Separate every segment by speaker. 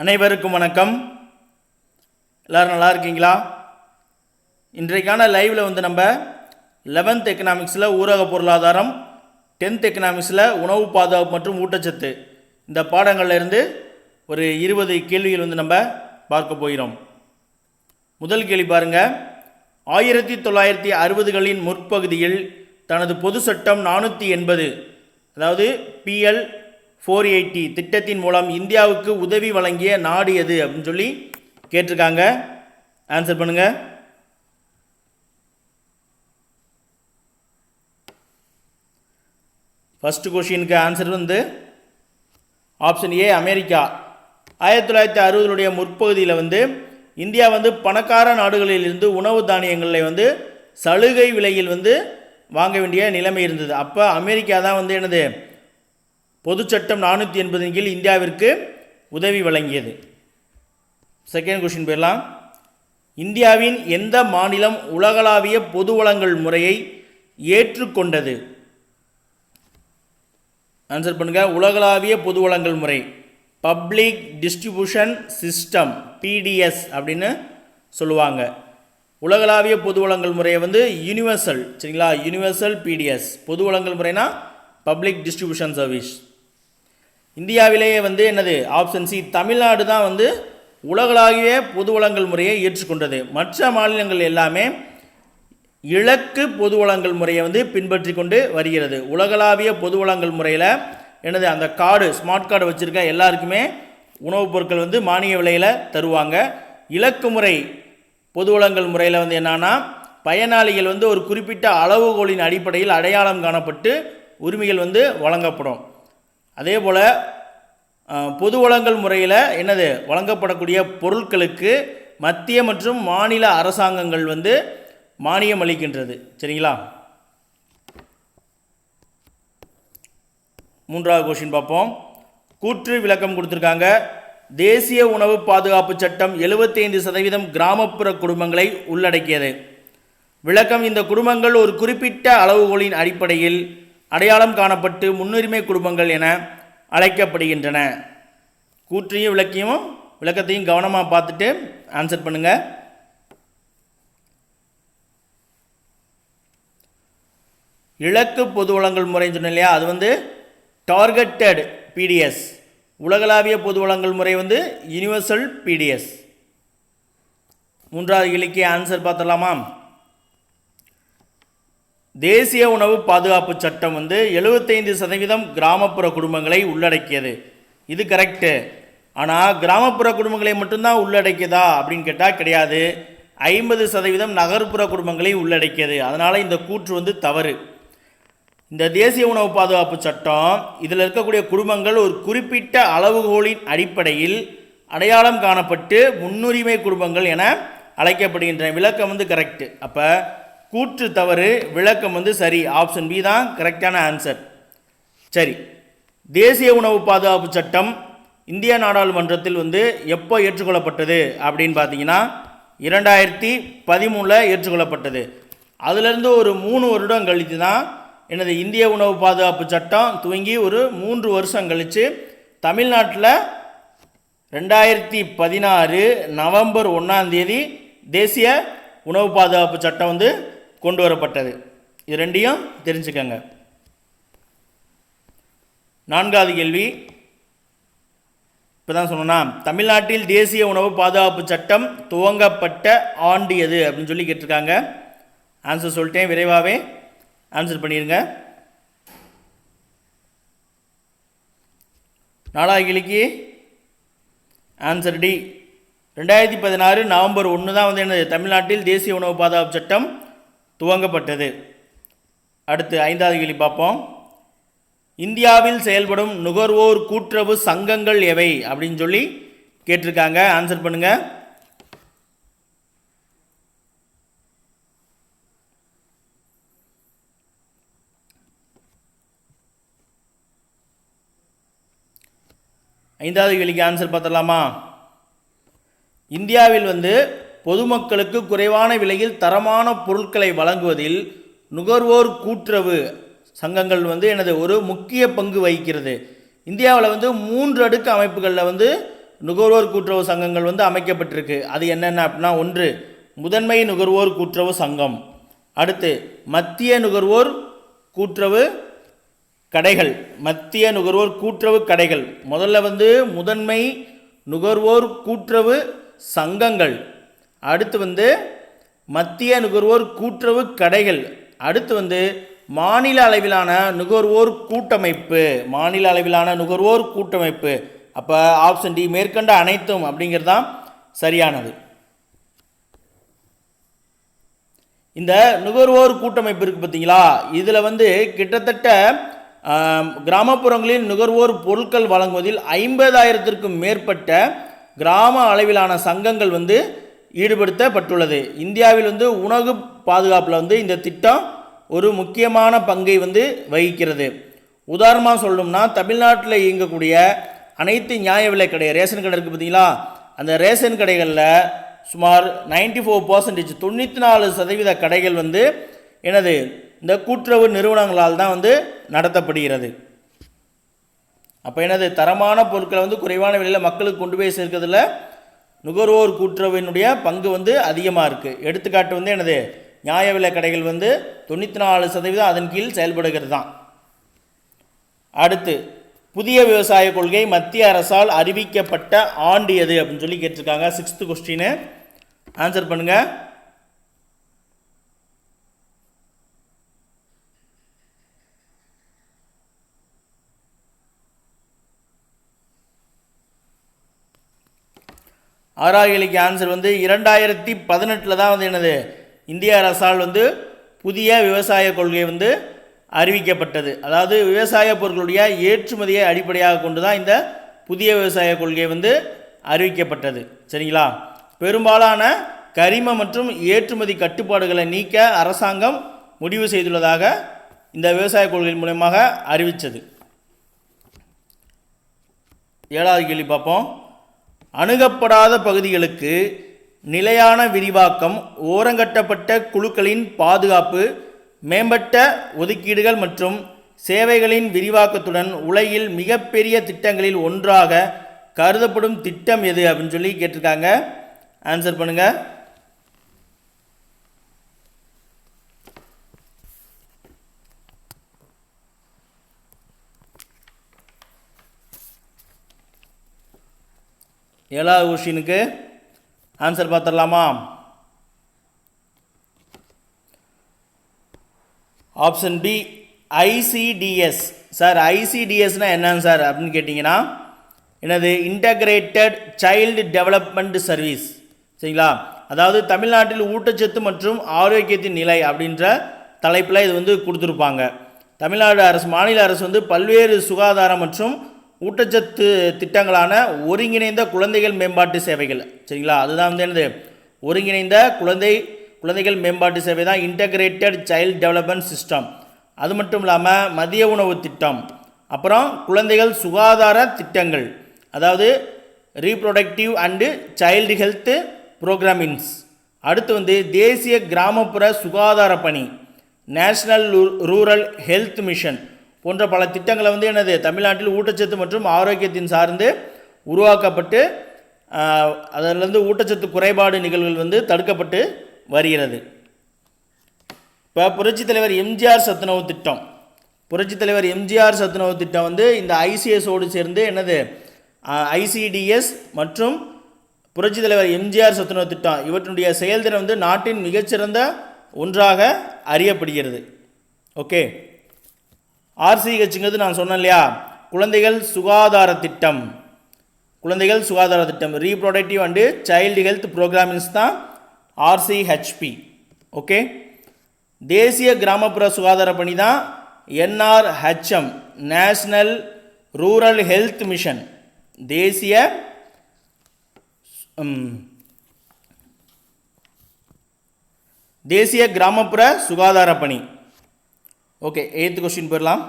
Speaker 1: அனைவருக்கும் வணக்கம். எல்லோரும் நல்லா இருக்கீங்களா? இன்றைக்கான லைவில் வந்து நம்ம லெவன்த் எக்கனாமிக்ஸில் ஊரக பொருளாதாரம் டென்த் எக்கனாமிக்ஸில் உணவு பாதுகாப்பு மற்றும் ஊட்டச்சத்து இந்த பாடங்கள்லேருந்து ஒரு இருபது கேள்விகள் வந்து நம்ம பார்க்க போகிறோம். முதல் கேள்வி பாருங்க. ஆயிரத்தி தொள்ளாயிரத்தி அறுபதுகளின் முற்பகுதியில் தனது பொது சட்டம் நானூற்றி எண்பது அதாவது பிஎல் ஃபோர் எயிட்டி திட்டத்தின் மூலம் இந்தியாவுக்கு உதவி வழங்கிய நாடு எது அப்படின்னு சொல்லி கேட்டிருக்காங்க. ஆன்சர் பண்ணுங்க. ஃபஸ்ட்டு கொஷினுக்கு ஆன்சர் வந்து ஆப்ஷன் ஏ அமெரிக்கா ஆயிரத்தி தொள்ளாயிரத்தி அறுபதுடைய முற்பகுதியில் வந்து இந்தியா வந்து பணக்கார நாடுகளிலிருந்து உணவு தானியங்களை வந்து சலுகை விலையில் வந்து வாங்க வேண்டிய நிலைமை இருந்தது. அப்போ அமெரிக்கா தான் வந்து என்னது? பொதுச்சட்டம் நானூற்றி எண்பதின் கீழ் இந்தியாவிற்கு உதவி வழங்கியது. செகண்ட் கொஷின் போயிடலாம். இந்தியாவின் எந்த மாநிலம் உலகளாவிய பொது வளங்கள் முறையை ஏற்றுக்கொண்டது? ஆன்சர் பண்ணுங்க. உலகளாவிய பொது வளங்கள் முறை. பப்ளிக் டிஸ்ட்ரிபியூஷன் சிஸ்டம் பிடிஎஸ் அப்படின்னு சொல்லுவாங்க. உலகளாவிய பொது வளங்கள் முறையை வந்து யூனிவர்சல் சரிங்களா? யூனிவர்சல் பிடிஎஸ் பொது வளங்கள் முறைனா பப்ளிக் டிஸ்ட்ரிபியூஷன் சர்வீஸ் இந்தியாவிலேயே வந்து என்னது ஆப்ஷன் சி தமிழ்நாடு தான் வந்து உலகளாவிய பொது வளங்கள் முறையை ஏற்றுக்கொண்டது. மற்ற மாநிலங்கள் எல்லாமே இலக்கு பொது வளங்கள் முறையை வந்து பின்பற்றி கொண்டு வருகிறது. உலகளாவிய பொது வளங்கள் முறையில் எனது அந்த கார்டு ஸ்மார்ட் கார்டு வச்சுருக்க எல்லாருக்குமே உணவுப் பொருட்கள் வந்து மானிய விலையில் தருவாங்க. இலக்கு முறை பொது வளங்கள் முறையில் வந்து என்னன்னா பயனாளிகள் வந்து ஒரு குறிப்பிட்ட அளவுகோலின் அடிப்படையில் அடையாளம் காணப்பட்டு உரிமைகள் வந்து வழங்கப்படும். அதே போல் பொது வழங்கல் முறையில் என்னது? வழங்கப்படக்கூடிய பொருட்களுக்கு மத்திய மற்றும் மாநில அரசாங்கங்கள் வந்து மானியம் அளிக்கின்றது. சரிங்களா? மூன்றாவது கொஷின் பார்ப்போம். கூற்று விளக்கம் கொடுத்துருக்காங்க. தேசிய உணவு பாதுகாப்பு சட்டம் 75% சதவீதம் கிராமப்புற குடும்பங்களை உள்ளடக்கியது. விளக்கம் இந்த குடும்பங்கள் ஒரு குறிப்பிட்ட அளவுகோலின் அடிப்படையில் அடையாளம் காணப்பட்டு முன்னுரிமை குடும்பங்கள் என அழைக்கப்படுகின்றன. கூற்றையும் விளக்கியும் விளக்கத்தையும் கவனமாக பார்த்துட்டு ஆன்சர் பண்ணுங்கள் இலக்கு பொது வளங்கள் முறைன்னு சொன்ன இல்லையா? அது வந்து டார்கெட்டட் பிடிஎஸ் உலகளாவிய பொது வளங்கள் முறை வந்து யூனிவர்சல் பிடிஎஸ் மூன்றாவது இலக்கிய ஆன்சர் பார்த்தலாமா தேசிய உணவு பாதுகாப்பு சட்டம் வந்து 75% சதவீதம் கிராமப்புற குடும்பங்களை உள்ளடக்கியது. இது கரெக்டு ஆனால் கிராமப்புற குடும்பங்களை மட்டும்தான் உள்ளடக்கியதா அப்படின்னு கேட்டால் கிடையாது. ஐம்பது சதவீதம் நகர்ப்புற குடும்பங்களை உள்ளடக்கியது. அதனால் இந்த கூற்று வந்து தவறு. இந்த தேசிய உணவு பாதுகாப்பு சட்டம் இதில் இருக்கக்கூடிய குடும்பங்கள் ஒரு குறிப்பிட்ட அளவுகோலின் அடிப்படையில் அடையாளம் காணப்பட்டு முன்னுரிமை குடும்பங்கள் என அழைக்கப்படுகின்றன. விளக்கம் வந்து கரெக்டு அப்போ கூற்று தவறு விளக்கம் வந்து சரி. ஆப்ஷன் பி தான் கரெக்டான ஆன்சர் சரி. தேசிய உணவு பாதுகாப்பு சட்டம் இந்திய நாடாளுமன்றத்தில் வந்து எப்போ ஏற்றுக்கொள்ளப்பட்டது அப்படின்னு பார்த்தீங்கன்னா இரண்டாயிரத்தி பதிமூணில் ஏற்றுக்கொள்ளப்பட்டது. அதிலிருந்து ஒரு மூணு வருடம் கழித்து தான் எனது இந்திய உணவு பாதுகாப்பு சட்டம் துவங்கி ஒரு மூன்று வருஷம் கழித்து தமிழ்நாட்டில் ரெண்டாயிரத்தி பதினாறு நவம்பர் ஒன்றாம் தேதி தேசிய உணவு பாதுகாப்பு சட்டம் வந்து கொண்டு வரப்பட்டது இது ரெண்டையும் தெரிஞ்சுக்கங்க. நான்காவது கேள்வி. இப்போ தான் சொன்னோன்னா தமிழ்நாட்டில் தேசிய உணவு பாதுகாப்பு சட்டம் துவங்கப்பட்ட ஆண்டு எது அப்படின்னு சொல்லி கேட்டிருக்காங்க. ஆன்சர் சொல்லிட்டேன் விரைவாகவே ஆன்சர் பண்ணிடுங்க நாலாவது கேள்விக்கு ஆன்சர் டி ரெண்டாயிரத்தி பதினாறு நவம்பர் ஒன்று தான் வந்து என்னது? தமிழ்நாட்டில் தேசிய உணவு பாதுகாப்பு சட்டம் துவங்கப்பட்டது. அடுத்து ஐந்தாவது கேள்வி பார்ப்போம். இந்தியாவில் செயல்படும் நுகர்வோர் கூட்டுறவு சங்கங்கள் எவை? அப்படின்னு சொல்லி கேட்டிருக்காங்க. ஆன்சர் பண்ணுங்க. ஐந்தாவது கேள்விக்கு ஆன்சர் பார்த்தலாமா இந்தியாவில் வந்து பொதுமக்களுக்கு குறைவான விலையில் தரமான பொருட்களை வழங்குவதில் நுகர்வோர் கூட்டுறவு சங்கங்கள் வந்து எனது ஒரு முக்கிய பங்கு வகிக்கிறது. இந்தியாவில் வந்து மூன்று அடுக்கு அமைப்புகளில் வந்து நுகர்வோர் கூட்டுறவு சங்கங்கள் வந்து அமைக்கப்பட்டிருக்கு. அது என்னென்ன அப்படின்னா ஒன்று முதன்மை நுகர்வோர் கூட்டுறவு சங்கம். அடுத்து மத்திய நுகர்வோர் கூட்டுறவு கடைகள். மத்திய நுகர்வோர் கூட்டுறவு கடைகள். முதல்ல வந்து முதன்மை நுகர்வோர் கூட்டுறவு சங்கங்கள். அடுத்து வந்து மத்திய நுகர்வோர் கூட்டுறவு கடைகள். அடுத்து வந்து மாநில அளவிலான நுகர்வோர் கூட்டமைப்பு. மாநில அளவிலான நுகர்வோர் கூட்டமைப்பு. அப்போ ஆப்ஷன் டி மேற்கண்ட அனைத்தும் அப்படிங்கிறது தான் சரியானது. இந்த நுகர்வோர் கூட்டமைப்பு இருக்குது பார்த்தீங்களா? இதில் வந்து கிட்டத்தட்ட கிராமப்புறங்களில் நுகர்வோர் பொருட்கள் வழங்குவதில் ஐம்பதாயிரத்திற்கும் மேற்பட்ட கிராம அளவிலான சங்கங்கள் வந்து ஈடுபடுத்தப்பட்டுள்ளது. இந்தியாவில் வந்து உணவு பாதுகாப்பில் வந்து இந்த திட்டம் ஒரு முக்கியமான பங்கை வந்து வகிக்கிறது. உதாரணமாக சொல்லணும்னா தமிழ்நாட்டில் இயங்கக்கூடிய அனைத்து நியாய விலை கடை ரேஷன் கடை இருக்குது பார்த்தீங்களா அந்த ரேஷன் கடைகளில் சுமார் 94% ஃபோர் பர்சன்டேஜ் தொண்ணூற்றி நாலு சதவீத கடைகள் வந்து எனது இந்த கூட்டுறவு நிறுவனங்களால் தான் வந்து நடத்தப்படுகிறது. அப்போ எனது தரமான பொருட்களை வந்து குறைவான விலையில் மக்களுக்கு கொண்டு போய் சேர்க்கிறதுல நுகர்வோர் கூட்டுறவினுடைய பங்கு வந்து அதிகமாக இருக்குது எடுத்துக்காட்டு வந்து எனது நியாய விலை கடைகள் வந்து தொண்ணூற்றி நாலு சதவீதம் அதன் கீழ் செயல்படுகிறது தான். அடுத்து புதிய விவசாய கொள்கை மத்திய அரசால் அறிவிக்கப்பட்ட ஆண்டு எது அப்படின்னு சொல்லி கேட்டிருக்காங்க. சிக்ஸ்த்து கொஸ்டின் ஆன்சர் பண்ணுங்கள் ஆறாவது கேள்விக்கு ஆன்சர் வந்து இரண்டாயிரத்தி பதினெட்டில் தான் வந்து என்னது? இந்திய அரசால் வந்து புதிய விவசாய கொள்கை வந்து அறிவிக்கப்பட்டது. அதாவது விவசாய பொருட்களுடைய ஏற்றுமதியை அடிப்படையாக கொண்டு தான் இந்த புதிய விவசாய கொள்கை வந்து அறிவிக்கப்பட்டது. சரிங்களா? பெரும்பாலான கரிம மற்றும் ஏற்றுமதி கட்டுப்பாடுகளை நீக்க அரசாங்கம் முடிவு செய்துள்ளதாக இந்த விவசாய கொள்கையின் மூலமாக அறிவித்தது ஏழாவது கேள்வி பார்ப்போம். அணுகப்படாத பகுதிகளுக்கு நிலையான விரிவாக்கம் ஓரங்கட்டப்பட்ட குழுக்களின் பாதுகாப்பு மேம்பட்ட ஒதுக்கீடுகள் மற்றும் சேவைகளின் விரிவாக்கத்துடன் உலகில் மிகப்பெரிய திட்டங்களில் ஒன்றாக கருதப்படும் திட்டம் எது அப்படின்னு சொல்லி கேட்டிருக்காங்க. ஆன்சர் பண்ணுங்கள் ஏழாவது கொஷினுக்கு ஆன்சர் பார்த்துடலாமா? ஆப்ஷன் பி ஐசிடிஎஸ் சார் ஐசிடிஎஸ்னால் என்னன்னு சார் அப்படின்னு கேட்டிங்கன்னா என்னது? இன்டகிரேட்டட் சைல்டு டெவலப்மெண்ட் சர்வீஸ் சரிங்களா? அதாவது தமிழ்நாட்டில் ஊட்டச்சத்து மற்றும் ஆரோக்கியத்தின் நிலை அப்படின்ற தலைப்பில் இது வந்து கொடுத்துருப்பாங்க. தமிழ்நாடு அரசு மாநில அரசு வந்து பல்வேறு சுகாதாரம் மற்றும் ஊட்டச்சத்து திட்டங்களான ஒருங்கிணைந்த குழந்தைகள் மேம்பாட்டு சேவைகள். சரிங்களா? அதுதான் வந்து என்னது? ஒருங்கிணைந்த குழந்தை குழந்தைகள் மேம்பாட்டு சேவை தான் இன்டகிரேட்டட் சைல்டு டெவலப்மெண்ட் சிஸ்டம் அது மட்டும் இல்லாமல் மதிய உணவு திட்டம் அப்புறம் குழந்தைகள் சுகாதார திட்டங்கள் அதாவது reproductive and child health programmings அடுத்து வந்து தேசிய கிராமப்புற சுகாதார பணி நேஷ்னல் ரூரல் ஹெல்த் மிஷன் போன்ற பல திட்டங்களை வந்து எனது தமிழ்நாட்டில் ஊட்டச்சத்து மற்றும் ஆரோக்கியத்தின் சார்ந்து உருவாக்கப்பட்டு அதிலிருந்து ஊட்டச்சத்து குறைபாடு நிகழ்வுகள் வந்து தடுக்கப்பட்டு வருகிறது. இப்போ புரட்சித் தலைவர் எம்ஜிஆர் சத்துணவு திட்டம். புரட்சித் தலைவர் எம்ஜிஆர் சத்துணவு திட்டம் வந்து இந்த ஐசிஎஸோடு சேர்ந்து என்னது ஐசிடிஎஸ் மற்றும் புரட்சித் தலைவர் எம்ஜிஆர் சத்துணவு திட்டம் இவற்றினுடைய செயல்திறன் வந்து நாட்டின் மிகச்சிறந்த ஒன்றாக அறியப்படுகிறது. ஓகே. ஆர்சிஹெச்ங்கிறது நான் சொன்னேன் இல்லையா? குழந்தைகள் சுகாதார திட்டம். குழந்தைகள் சுகாதார திட்டம். Reproductive and child health programmings தான் ஆர்சிஹெச்பி. ஓகே தேசிய கிராமப்புற சுகாதார பணி தான் NRHM national rural health mission தேசிய தேசிய கிராமப்புற சுகாதார பணி. ஓகே எய்த் கொஸ்டின் போயிடலாம்.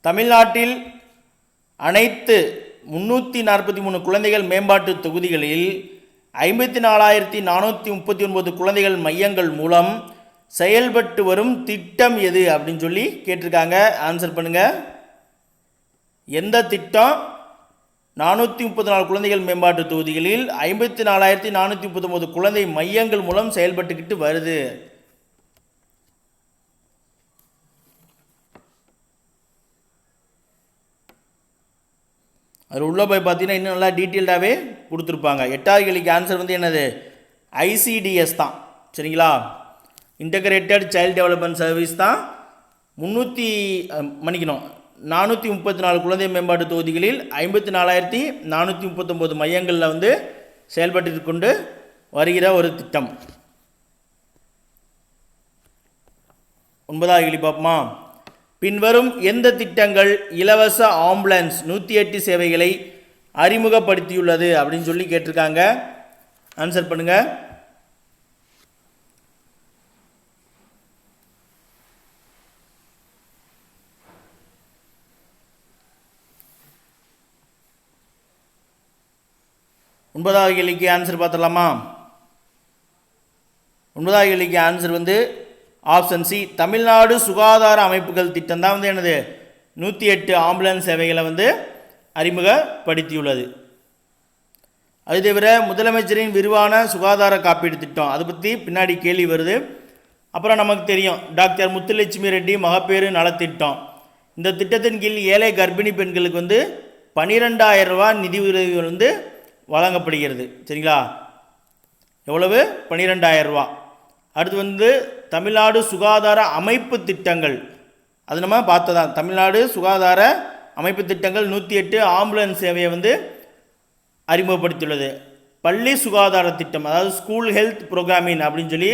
Speaker 1: தமிழ்நாட்டில் அனைத்து முன்னூற்றி நாற்பத்தி மூணு குழந்தைகள் மேம்பாட்டு தொகுதிகளில் ஐம்பத்தி நாலாயிரத்தி நானூற்றி முப்பத்தி ஒன்பது குழந்தைகள் மையங்கள் மூலம் செயல்பட்டு வரும் திட்டம் எது அப்படின்னு சொல்லி கேட்டிருக்காங்க. ஆன்சர் பண்ணுங்கள் எந்த திட்டம்? நானூற்றி முப்பத்தி நாலு குழந்தைகள் மேம்பாட்டு தொகுதிகளில் ஐம்பத்தி நாலாயிரத்தி நானூற்றி முப்பத்தொம்போது குழந்தை மையங்கள் மூலம் செயல்பட்டுக்கிட்டு வருது. அது உள்ளே போய் பார்த்தீங்கன்னா இன்னும் நல்லா டீட்டெயில்டாகவே கொடுத்துருப்பாங்க. எட்டாவது கேள்விக்கு ஆன்சர் வந்து என்னது? ஐசிடிஎஸ் தான். சரிங்களா? இன்டகிரேட்டட் சைல்டு டெவலப்மெண்ட் சர்வீஸ் தான். முந்நூற்றி மன்னிக்கணும். நானூற்றி முப்பத்தி நாலு குழந்தை மேம்பாட்டு தொகுதிகளில் ஐம்பத்தி நாலாயிரத்தி நானூற்றி முப்பத்தொம்போது மையங்களில் வந்து செயல்பட்டு கொண்டு வருகிற ஒரு திட்டம். ஒன்பதாவது கேள்வி பார்ப்போமா? பின்வரும் எந்த திட்டங்கள் இலவச ஆம்புலன்ஸ் நூற்றி எட்டு சேவைகளை அறிமுகப்படுத்தியுள்ளது அப்படின்னு சொல்லி கேட்டிருக்காங்க. ஆன்சர் பண்ணுங்கள் ஒன்பதாவது கேள்விக்கு ஆன்சர் பார்த்துடலாமா? ஒன்பதாவது கேள்விக்கு ஆன்சர் வந்து ஆப்ஷன் சி தமிழ்நாடு சுகாதார அமைப்புகள் திட்டம் தான் வந்து என்னது? நூற்றி எட்டு ஆம்புலன்ஸ் சேவைகளை வந்து அறிமுகப்படுத்தியுள்ளது. அது தவிர முதலமைச்சரின் விரிவான சுகாதார காப்பீடு திட்டம். அதை பற்றி பின்னாடி கேள்வி வருது. அப்புறம் நமக்கு தெரியும். டாக்டர் முத்துலட்சுமி ரெட்டி மகப்பேறு நலத்திட்டம் இந்த திட்டத்தின் கீழ் ஏழை கர்ப்பிணி பெண்களுக்கு வந்து பனிரெண்டாயிரம் ரூபா நிதி உதவி வந்து வழங்கப்படுகிறது. சரிங்களா? எவ்வளவு? பன்னிரெண்டாயிரம் ரூபா. அடுத்து வந்து தமிழ்நாடு சுகாதார அமைப்பு திட்டங்கள். அது நம்ம பார்த்ததான். தமிழ்நாடு சுகாதார அமைப்பு திட்டங்கள் நூற்றி எட்டு ஆம்புலன்ஸ் சேவையை வந்து அறிமுகப்படுத்தியுள்ளது. பள்ளி சுகாதார திட்டம் அதாவது ஸ்கூல் ஹெல்த் ப்ரோக்ராமின் அப்படின்னு சொல்லி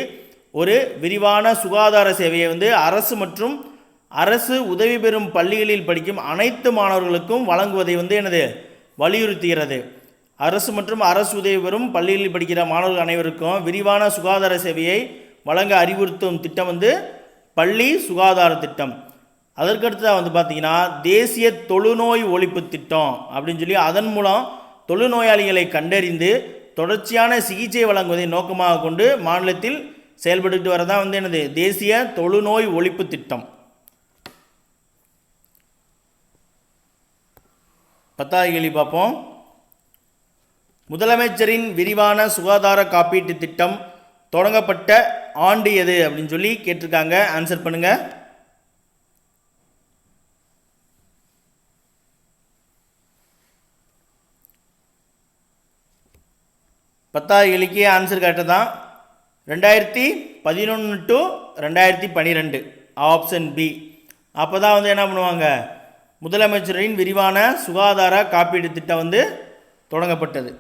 Speaker 1: ஒரு விரிவான சுகாதார சேவையை வந்து அரசு மற்றும் அரசு உதவி பெறும் பள்ளிகளில் படிக்கும் அனைத்து மாணவர்களுக்கும் வழங்குவதை வந்து எனது வலியுறுத்துகிறது. அரசு மற்றும் அரசு உதவி பெறும் பள்ளிகளில் படிக்கிற மாணவர்கள் அனைவருக்கும் விரிவான சுகாதார சேவையை வழங்க அறிவுறுத்தும் திட்டம் வந்து பள்ளி சுகாதார திட்டம். அதற்கடுத்ததாக வந்து பார்த்தீங்கன்னா தேசிய தொழுநோய் ஒழிப்பு திட்டம் அப்படின்னு சொல்லி அதன் மூலம் தொழுநோயாளிகளை கண்டறிந்து தொடர்ச்சியான சிகிச்சை வழங்குவதை நோக்கமாக கொண்டு மாநிலத்தில் செயல்பட்டுட்டு வரதான் வந்து எனது தேசிய தொழுநோய் ஒழிப்பு திட்டம். பத்தாவது கேள்வி பார்ப்போம். முதலமைச்சரின் விரிவான சுகாதார காப்பீட்டு திட்டம் தொடங்கப்பட்ட ஆண்டு எது அப்படின்னு சொல்லி கேட்டிருக்காங்க. ஆன்சர் பண்ணுங்க. பத்தாவது கேள்விக்கு ஆன்சர் கரெக்டாக தான் ரெண்டாயிரத்தி பதினொன்று டு ரெண்டாயிரத்தி பன்னிரெண்டு ஆப்ஷன் பி அப்போ தான் வந்து என்ன பண்ணுவாங்க? முதலமைச்சரின் விரிவான சுகாதார காப்பீடு திட்டம் வந்து தொடங்கப்பட்டது.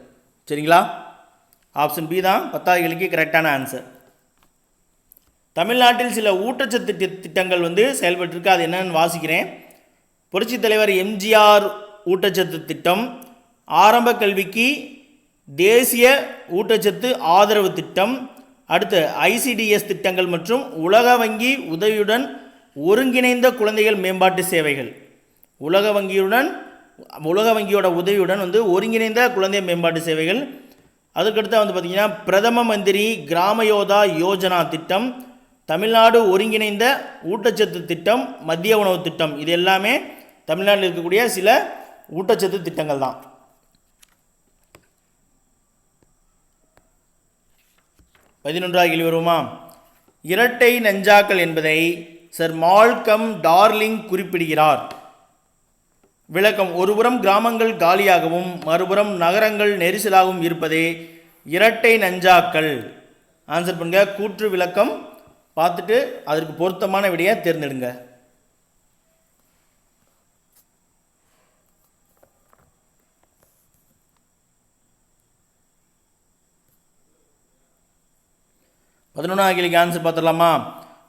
Speaker 1: சரிங்களா? ஆப்ஷன் பி தான் பத்தாவது கேள்விக்கு கரெக்டான ஆன்சர் தமிழ்நாட்டில் சில ஊட்டச்சத்து திட்டங்கள் வந்து செயல்பட்டிருக்கு. அது என்னன்னு வாசிக்கிறேன். புரட்சித் தலைவர் எம்ஜிஆர் ஊட்டச்சத்து திட்டம் ஆரம்ப கல்விக்கு தேசிய ஊட்டச்சத்து ஆதரவு திட்டம் அடுத்து ஐசிடிஎஸ் திட்டங்கள் மற்றும் உலக வங்கி உதவியுடன் ஒருங்கிணைந்த குழந்தைகள் மேம்பாட்டு சேவைகள். உலக வங்கியுடன் உலக வங்கியோட உதவியுடன் வந்து ஒருங்கிணைந்த குழந்தை மேம்பாட்டு சேவைகள். அதுக்கடுத்து வந்து பார்த்திங்கன்னா பிரதம மந்திரி கிராம யோதா யோஜனா திட்டம் தமிழ்நாடு ஒருங்கிணைந்த ஊட்டச்சத்து திட்டம் மத்திய உணவு திட்டம். இது எல்லாமே தமிழ்நாட்டில் இருக்கக்கூடிய சில ஊட்டச்சத்து திட்டங்கள் தான். பதினொன்றாவது கேள்வி வருமா இரட்டை நஞ்சாக்கள் என்பதை சர் மால்கம் டார்லிங் குறிப்பிடுகிறார். விளக்கம் ஒருபுறம் கிராமங்கள் காலியாகவும் மறுபுறம் நகரங்கள் நெரிசலாகவும் இருப்பதே இரட்டை நஞ்சாக்கள். ஆன்சர் பண்ணுங்க கூற்று விளக்கம். பார்த்துட்டு அதற்கு பொருத்தமான விடையை தேர்ந்தெடுங்க. பதினொன்றாம் கேள்விக்கு ஆன்சர் பார்த்துடலாமா?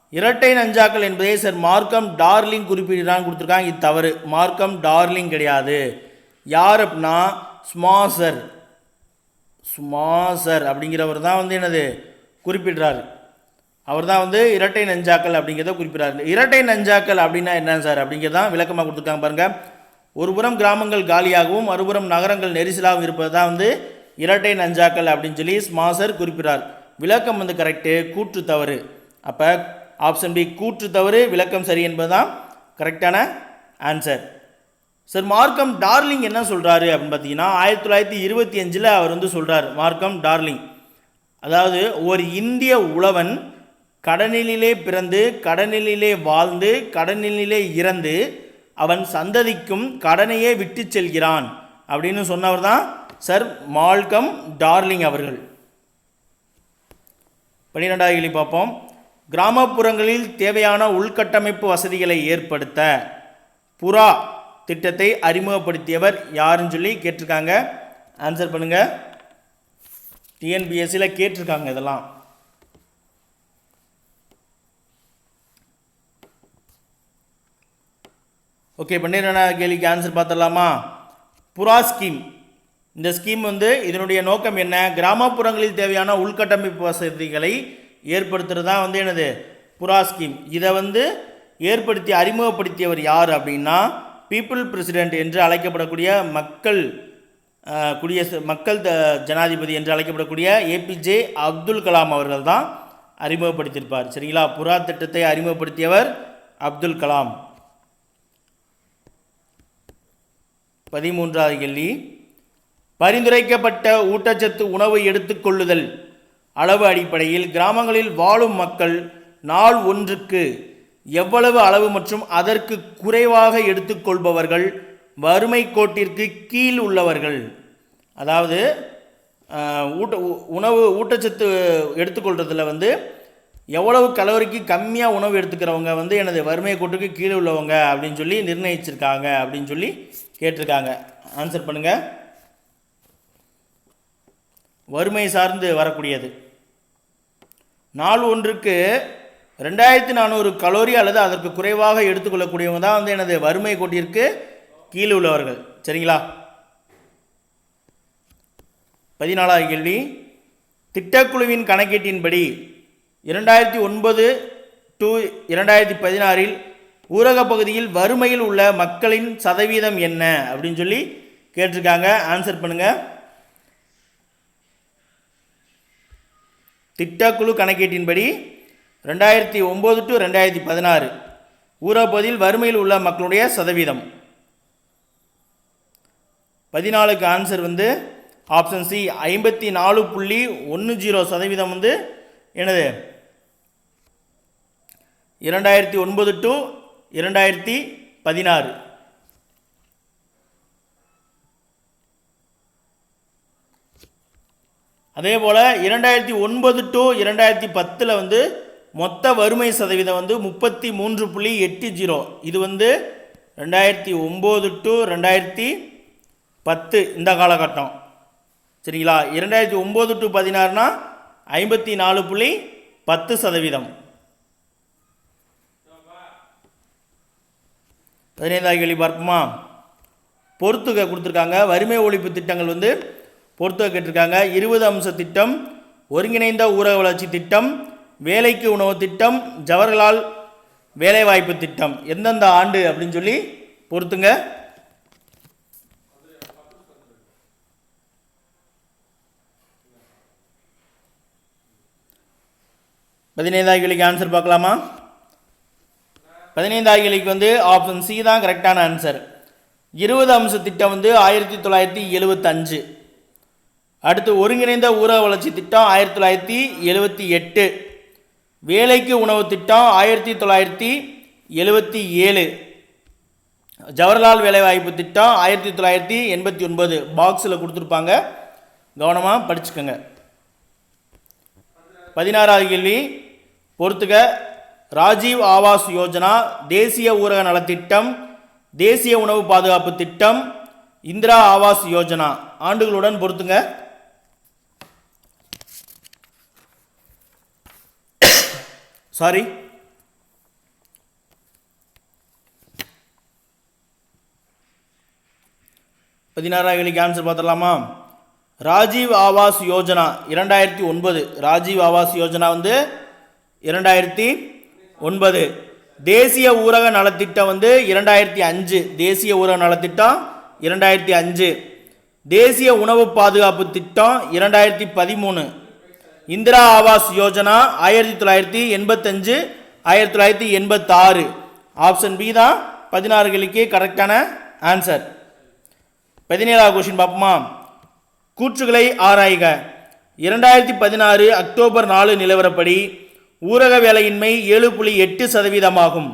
Speaker 1: இரட்டை நஞ்சாக்கள் என்பதை சார் மார்க்கம் டார்லிங் குறிப்பிடுறான்னு கொடுத்துருக்காங்க. இது தவறு. மார்க்கம் டார்லிங் கிடையாது. யார் அப்படின்னா ஸ்மாசர் ஸ்மாசர் அப்படிங்கிறவர் தான் வந்து என்னது? குறிப்பிடுறாரு. அவர் தான் வந்து இரட்டை நஞ்சாக்கள் அப்படிங்கிறத குறிப்பிடுறாரு. இரட்டை நஞ்சாக்கள் அப்படின்னா என்ன சார்? அப்படிங்கிறதான் விளக்கமாக கொடுத்துருக்காங்க பாருங்கள் ஒருபுறம் கிராமங்கள் காலியாகவும் மறுபுறம் நகரங்கள் நெரிசலாகவும் இருப்பது தான் வந்து இரட்டை நஞ்சாக்கள் அப்படின்னு சொல்லி ஸ்மாசர் குறிப்பிடுறார். விளக்கம் வந்து கரெக்டு கூற்று தவறு. அப்போ ஆப்ஷன் பி கூற்று தவறு விளக்கம் சரி என்பதுதான் கரெக்டான ஆன்சர் சார் மார்க்கம் டார்லிங் என்ன சொல்கிறாரு அப்படின்னு பார்த்தீங்கன்னா ஆயிரத்தி தொள்ளாயிரத்தி இருபத்தி அஞ்சில் அவர் வந்து சொல்கிறார் மார்க்கம் டார்லிங். அதாவது ஒரு இந்திய உழவன் கடனிலே பிறந்து கடனிலே வாழ்ந்து கடனிலே இறந்து அவன் சந்ததிக்கும் கடனையே விட்டு செல்கிறான் அப்படின்னு சொன்னவர் தான் சர் மால்கம் டார்லிங் அவர்கள். பன்னிரெண்டாவது கேள்வி பார்ப்போம். கிராமப்புறங்களில் தேவையான உள்கட்டமைப்பு வசதிகளை ஏற்படுத்த புறா திட்டத்தை அறிமுகப்படுத்தியவர் யாருன்னு சொல்லி கேட்டிருக்காங்க. ஆன்சர் பண்ணுங்கள் டிஎன்பிஎஸ்சியில் கேட்டிருக்காங்க இதெல்லாம். ஓகே பன்னிரெண்டாவது கேள்விக்கு ஆன்சர் பார்த்துடலாமா புறா ஸ்கீம் இந்த ஸ்கீம் வந்து இதனுடைய நோக்கம் என்ன? கிராமப்புறங்களில் தேவையான உள்கட்டமைப்பு வசதிகளை ஏற்படுத்துகிறது தான் வந்து எனது புறா ஸ்கீம் இதை வந்து ஏற்படுத்தி அறிமுகப்படுத்தியவர் யார் அப்படின்னா பீப்புள் பிரசிடெண்ட் என்று அழைக்கப்படக்கூடிய மக்கள் குடியரசு மக்கள் த- ஜனாதிபதி என்று அழைக்கப்படக்கூடிய ஏபிஜே அப்துல் கலாம் அவர்கள் தான் அறிமுகப்படுத்தியிருப்பார். சரிங்களா? புறா திட்டத்தை அறிமுகப்படுத்தியவர் அப்துல் கலாம். பதிமூன்றாவது கேள்வி. பரிந்துரைக்கப்பட்ட ஊட்டச்சத்து உணவு எடுத்துக்கொள்ளுதல் அளவு அடிப்படையில் கிராமங்களில் வாழும் மக்கள் நாள் ஒன்றுக்கு எவ்வளவு அளவு மற்றும் அதற்கு குறைவாக எடுத்துக்கொள்பவர்கள் வறுமை கோட்டிற்கு கீழ் உள்ளவர்கள். அதாவது ஊட்ட உணவு ஊட்டச்சத்து எடுத்துக்கொள்றதுல வந்து எவ்வளவு கலோரிக்கு கம்மியாக உணவு எடுத்துக்கிறவங்க வந்து எனது வறுமை கோட்டுக்கு கீழே உள்ளவங்க அப்படின்னு சொல்லி நிர்ணயிச்சிருக்காங்க அப்படின்னு சொல்லி கேட்டிருக்காங்க. ஆன்சர் பண்ணுங்கள் வறுமை சார்ந்து வரக்கூடியது. நாள் ஒன்றுக்கு ரெண்டாயிரத்தி நானூறு கலோரி அல்லது அதற்கு குறைவாக எடுத்துக்கொள்ளக்கூடியவங்க தான் வந்து எனது வறுமை கோட்டிற்கு கீழே உள்ளவர்கள். சரிங்களா? பதினாலாவது கேள்வி. திட்டக்குழுவின் கணக்கீட்டின்படி இரண்டாயிரத்தி ஒன்பது டு இரண்டாயிரத்தி பதினாறில் ஊரகப் பகுதியில் வறுமையில் உள்ள மக்களின் சதவீதம் என்ன? அப்படின்னு சொல்லி கேட்டிருக்காங்க. ஆன்சர் பண்ணுங்கள் திட்டக்குழு கணக்கீட்டின்படி ரெண்டாயிரத்தி ஒம்பது டு ரெண்டாயிரத்தி பதினாறு ஊரப்பகுதியில் வறுமையில் உள்ள மக்களுடைய சதவீதம். பதினாலுக்கு ஆன்சர் வந்து ஆப்ஷன் சி ஐம்பத்தி நாலு புள்ளி ஒன்று ஜீரோ சதவீதம் வந்து எனது இரண்டாயிரத்தி ஒன்பது டு இரண்டாயிரத்தி பதினாறு. அதே போல் இரண்டாயிரத்தி ஒன்பது டு இரண்டாயிரத்தி பத்தில் வந்து மொத்த வறுமை சதவீதம் வந்து முப்பத்தி மூன்று புள்ளி எட்டு ஜீரோ. இது வந்து ரெண்டாயிரத்தி ஒம்பது டு ரெண்டாயிரத்தி பத்து இந்த காலகட்டம். சரிங்களா? இரண்டாயிரத்தி ஒம்பது டு பதினாறுனா ஐம்பத்தி நாலு புள்ளி பத்து சதவீதம். பதினைந்தாவது கேள்வி பார்ப்போமா? பொறுத்துக கொடுத்துருக்காங்க. வறுமை ஒழிப்பு திட்டங்கள் வந்து பொறுத்து கேட்டிருக்காங்க. இருபது அம்ச திட்டம் ஒருங்கிணைந்த ஊரக வளர்ச்சி திட்டம் வேலைக்கு உணவு திட்டம் ஜவஹர்லால் வேலைவாய்ப்பு திட்டம். எந்தெந்த ஆண்டு அப்படின்னு சொல்லி பொறுத்துங்க. பதினைந்தாவது கேள்விக்கு ஆன்சர் பார்க்கலாமா? பதினைந்தாவது வந்து ஆப்ஷன் சி தான் கரெக்டான ஆன்சர் இருபது அம்ச திட்டம் வந்து ஆயிரத்தி தொள்ளாயிரத்தி எழுபத்தஞ்சு. அடுத்து ஒருங்கிணைந்த ஊரக வளர்ச்சி திட்டம் ஆயிரத்தி தொள்ளாயிரத்தி எழுபத்தி எட்டு. வேலைக்கு உணவு திட்டம் ஆயிரத்தி தொள்ளாயிரத்தி எழுபத்தி ஏழு. ஜவஹர்லால் வேலைவாய்ப்பு திட்டம் ஆயிரத்தி தொள்ளாயிரத்தி எண்பத்தி ஒன்பது. பாக்ஸில் கொடுத்துருப்பாங்க. கவனமாக படிச்சுக்கோங்க. பதினாறாவது கேள்வி. பொறுத்துக. ராஜீவ் ஆவாஸ் யோஜனா தேசிய ஊரக நலத்திட்டம் தேசிய உணவு பாதுகாப்பு திட்டம் இந்திரா ஆவாஸ் யோஜனா. ஆண்டுகளுடன் பொறுத்துங்க. சாரி பதினாறாம் கேள்விக்கு ஆன்சர் பார்த்துடலாமா? ராஜீவ் ஆவாஸ் யோஜனா இரண்டாயிரத்தி ஒன்பது. ராஜீவ் ஆவாஸ் யோஜனா வந்து இரண்டாயிரத்தி ஒன்பது. தேசிய ஊரக நலத்திட்டம் வந்து இரண்டாயிரத்தி அஞ்சு. தேசிய ஊரக நலத்திட்டம் இரண்டாயிரத்தி அஞ்சு. தேசிய உணவு பாதுகாப்பு திட்டம் இரண்டாயிரத்தி பதிமூணு. இந்திரா ஆவாஸ் யோஜனா ஆயிரத்தி தொள்ளாயிரத்தி எண்பத்தஞ்சு ஆயிரத்தி தொள்ளாயிரத்தி எண்பத்தாறு. ஆப்ஷன் பி தான் பதினாறுகளுக்கே கரெக்டான ஆன்சர் பதினேழாவது கொஷின் பார்ப்போமா? கூற்றுகளை ஆராய்க. இரண்டாயிரத்தி பதினாறு அக்டோபர் நாலு நிலவரப்படி ஊரக வேலையின்மை ஏழு புள்ளி எட்டு சதவீதமாகும்.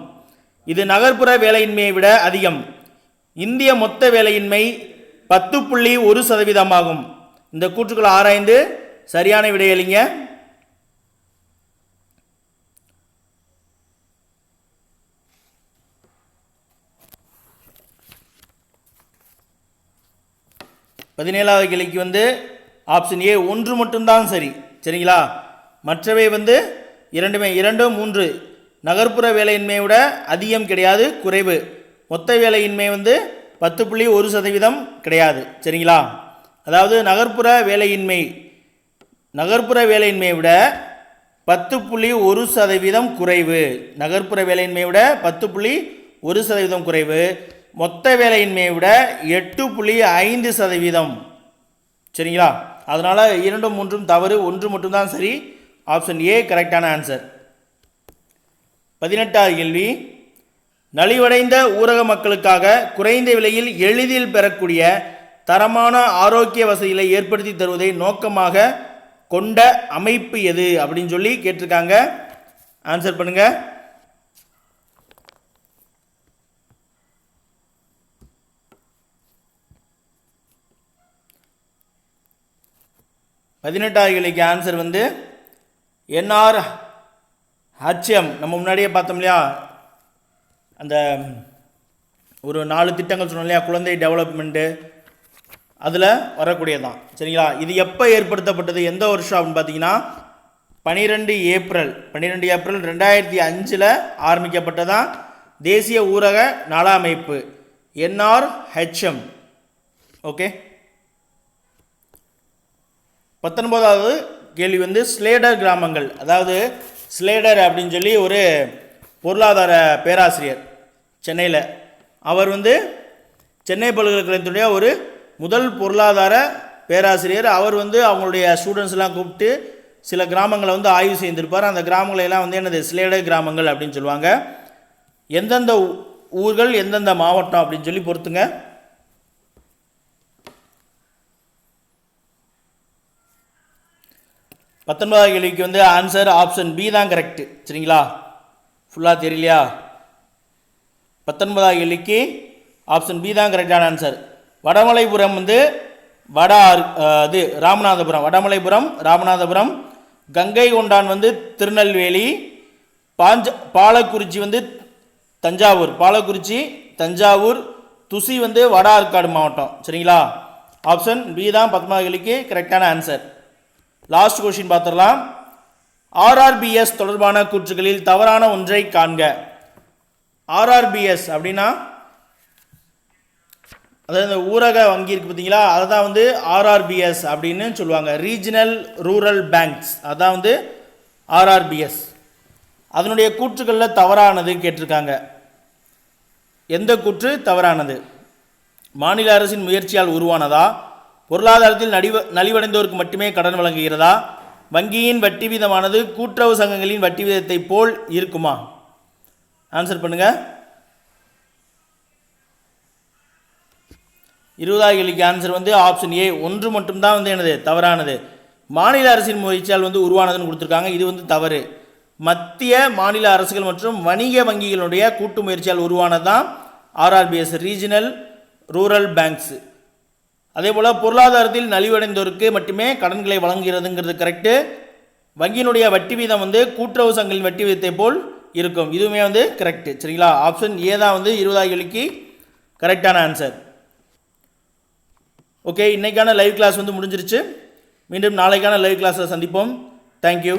Speaker 1: இது நகர்ப்புற வேலையின்மையை விட அதிகம். இந்திய மொத்த வேலையின்மை பத்து புள்ளி ஒரு சதவீதமாகும். இந்த கூற்றுக்களை ஆராய்ந்து சரியான விடையளிங்க பதினேழாவது கிளைக்கு வந்து ஆப்ஷன் ஏ ஒன்று மட்டும்தான் சரி. சரிங்களா? மற்றவை வந்து இரண்டுமே இரண்டு மூன்று. நகர்ப்புற வேலையின்மையை விட அதிகம் கிடையாது குறைவு. மொத்த வேலையின்மை வந்து பத்து புள்ளி ஒரு சதவீதம் கிடையாது. சரிங்களா? அதாவது நகர்ப்புற வேலையின்மை நகர்ப்புற வேலையின்மையை விட பத்து புள்ளி ஒரு சதவீதம் குறைவு. நகர்ப்புற வேலையின்மையை விட பத்து புள்ளி ஒரு சதவீதம் குறைவு. மொத்த வேலையின்மையை விட எட்டு புள்ளி ஐந்து சதவீதம். சரிங்களா? அதனால் இரண்டும் மூன்றும் தவறு ஒன்று மட்டும்தான் சரி. ஆப்ஷன் ஏ கரெக்டான ஆன்சர் பதினெட்டாவது கேள்வி. நலிவடைந்த ஊரக மக்களுக்காக குறைந்த விலையில் எளிதில் பெறக்கூடிய தரமான ஆரோக்கிய வசதிகளை ஏற்படுத்தி தருவதை நோக்கமாக கொண்ட அமைப்பு எது அப்படின்னு சொல்லி கேட்டிருக்காங்க. ஆன்சர் பண்ணுங்க. பதினெட்டாவது கேள்விக்கு ஆன்சர் வந்து என்ஆர் ஹச்எம் நம்ம முன்னாடியே பார்த்தோம் இல்லையா? அந்த ஒரு நாலு திட்டங்கள் சொன்னோம் இல்லையா? குழந்தை டெவலப்மெண்ட்டு அதில் வரக்கூடியதான் சரிங்களா? இது எப்போ ஏற்படுத்தப்பட்டது? எந்த வருஷம் அப்படின்னு பார்த்தீங்கன்னா பனிரெண்டு ஏப்ரல். பன்னிரெண்டு ஏப்ரல் ரெண்டாயிரத்தி அஞ்சில் ஆரம்பிக்கப்பட்டதான் தேசிய ஊரக நல அமைப்பு என்ஆர்ஹெச்எம். ஓகே? பத்தொன்பதாவது கேள்வி வந்து ஸ்லேடர் கிராமங்கள். அதாவது ஸ்லேடர் அப்படின்னு சொல்லி ஒரு பொருளாதார பேராசிரியர் சென்னையில். அவர் வந்து சென்னை பல்கலைக்கழகத்துடைய ஒரு முதல் பொருளாதார பேராசிரியர். அவர் வந்து அவங்களுடைய ஸ்டூடெண்ட்ஸ்லாம் கூப்பிட்டு சில கிராமங்களை வந்து ஆய்வு செய்திருப்பார். அந்த கிராமங்களையெல்லாம் வந்து என்னது? சிலேட கிராமங்கள் அப்படின்னு சொல்லுவாங்க. எந்தெந்த ஊர்கள் எந்தெந்த மாவட்டம் அப்படின்னு சொல்லி பொறுத்துங்க. பத்தொன்பதாவது கேள்விக்கு வந்து ஆன்சர் ஆப்ஷன் பி தான் கரெக்டு சரிங்களா? ஃபுல்லாக தெரியலையா? பத்தொன்பதாவது கேள்விக்கு ஆப்ஷன் பி தான் கரெக்டான ஆன்சர் வடமலைபுரம் வந்து வட இது ராமநாதபுரம். வடமலைபுரம் ராமநாதபுரம் கங்கை கொண்டான் வந்து திருநெல்வேலி பாஞ்ச பாலக்குறிச்சி வந்து தஞ்சாவூர். பாலக்குறிச்சி தஞ்சாவூர் துசி வந்து வட ஆற்காடு மாவட்டம். சரிங்களா? ஆப்ஷன் பி தான் பத்மாவதிகளுக்கு கரெக்டான ஆன்சர் லாஸ்ட் கொஷின் பார்த்துடலாம். ஆர்ஆர்பிஎஸ் தொடர்பான கூற்றுகளில் தவறான ஒன்றை காண்க. ஆர்ஆர்பிஎஸ் அப்படின்னா அதாவது இந்த ஊரக வங்கி இருக்குது பார்த்தீங்களா? அதை தான் வந்து ஆர்ஆர்பிஎஸ் அப்படின்னு சொல்லுவாங்க. ரீஜனல் ரூரல் பேங்க்ஸ் அதான் வந்து ஆர்ஆர்பிஎஸ் அதனுடைய கூற்றுகளில் தவறானது கேட்டிருக்காங்க. எந்த கூற்று? தவறானது. மாநில அரசின் முயற்சியால் உருவானதா? பொருளாதாரத்தில் நடிவ நலிவடைந்தோருக்கு மட்டுமே கடன் வழங்குகிறதா? வங்கியின் வட்டி வீதமானது கூட்டுறவு சங்கங்களின் வட்டி வீதத்தை போல் இருக்குமா? ஆன்சர் பண்ணுங்கள் இருபதாவது கேள்விக்கு ஆன்சர் வந்து ஆப்ஷன் ஏ ஒன்று மட்டும்தான் வந்து என்னது? தவறானது. மாநில அரசின் முயற்சியால் வந்து உருவானதுன்னு கொடுத்துருக்காங்க. இது வந்து தவறு. மத்திய மாநில அரசுகள் மற்றும் வணிக வங்கிகளுடைய கூட்டு முயற்சியால் உருவானது தான் ஆர்ஆர்பிஎஸ் ரீஜனல் ரூரல் பேங்க்ஸ் அதே போல் பொருளாதாரத்தில் நலிவடைந்தோருக்கு மட்டுமே கடன்களை வழங்குகிறதுங்கிறது கரெக்டு வங்கியினுடைய வட்டி வீதம் வந்து கூட்டுறவு சங்கங்களின் வட்டி வீதத்தை போல் இருக்கும். இதுவுமே வந்து கரெக்டு சரிங்களா? ஆப்ஷன் ஏ தான் வந்து இருபதாவது கேள்விக்கு கரெக்டான ஆன்சர் ஓகே இன்னைக்கான லைவ் கிளாஸ் வந்து முடிஞ்சிருச்சு. மீண்டும் நாளைக்கான லைவ் கிளாஸில் சந்திப்போம். தேங்க்யூ